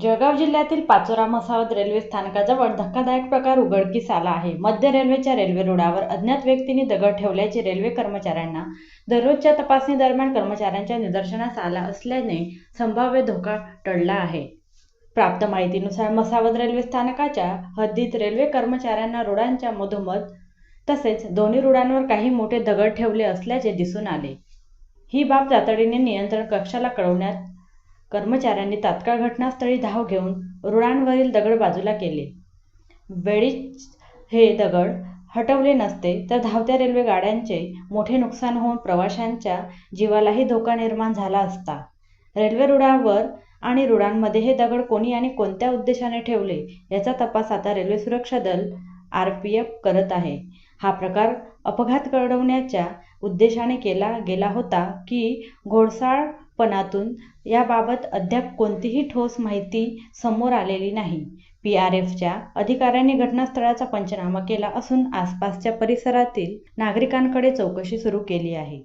जळगाव जिल्ह्यातील पाचोरा मसावत रेल्वे स्थानकाजवळ धक्कादायक प्रकार उघडकीस आला आहे. मध्य रेल्वेच्या रेल्वे रुळावर अज्ञात व्यक्तींनी दगड ठेवल्याचे रेल्वे कर्मचाऱ्यांना दररोजच्या तपासणी दरम्यान कर्मचाऱ्यांच्या निदर्शनास आला असल्याने संभाव्य धोका टळला आहे. प्राप्त माहितीनुसार मसावत रेल्वे स्थानकाच्या हद्दीत रेल्वे कर्मचाऱ्यांना रुळांच्या मधोमध तसेच दोन्ही रुळांवर काही मोठे दगड ठेवले असल्याचे दिसून आले. ही बाब तातडीने नियंत्रण कक्षाला कळवण्यात कर्मचाऱ्यांनी तात्काळ घटनास्थळी धाव घेऊन रुळांवरील दगड बाजूला केले. वेळीच हे दगड हटवले नसते तर धावत्या रेल्वे गाड्यांचे मोठे नुकसान होऊन प्रवाशांच्या जीवालाही धोका निर्माण झाला असता. रेल्वे रुळावर आणि रुळांमध्ये हे दगड कोणी आणि कोणत्या उद्देशाने ठेवले याचा तपास आता रेल्वे सुरक्षा दल आर पी एफ करत आहे. हा प्रकार अपघात घडवण्याच्या उद्देशाने केला गेला होता की घोडसाळपणातून याबाबत अद्याप कोणतीही ठोस माहिती समोर आलेली नाही. पी आर एफच्या अधिकाऱ्यांनी घटनास्थळाचा पंचनामा केला असून आसपासच्या परिसरातील नागरिकांकडे चौकशी सुरू केली आहे.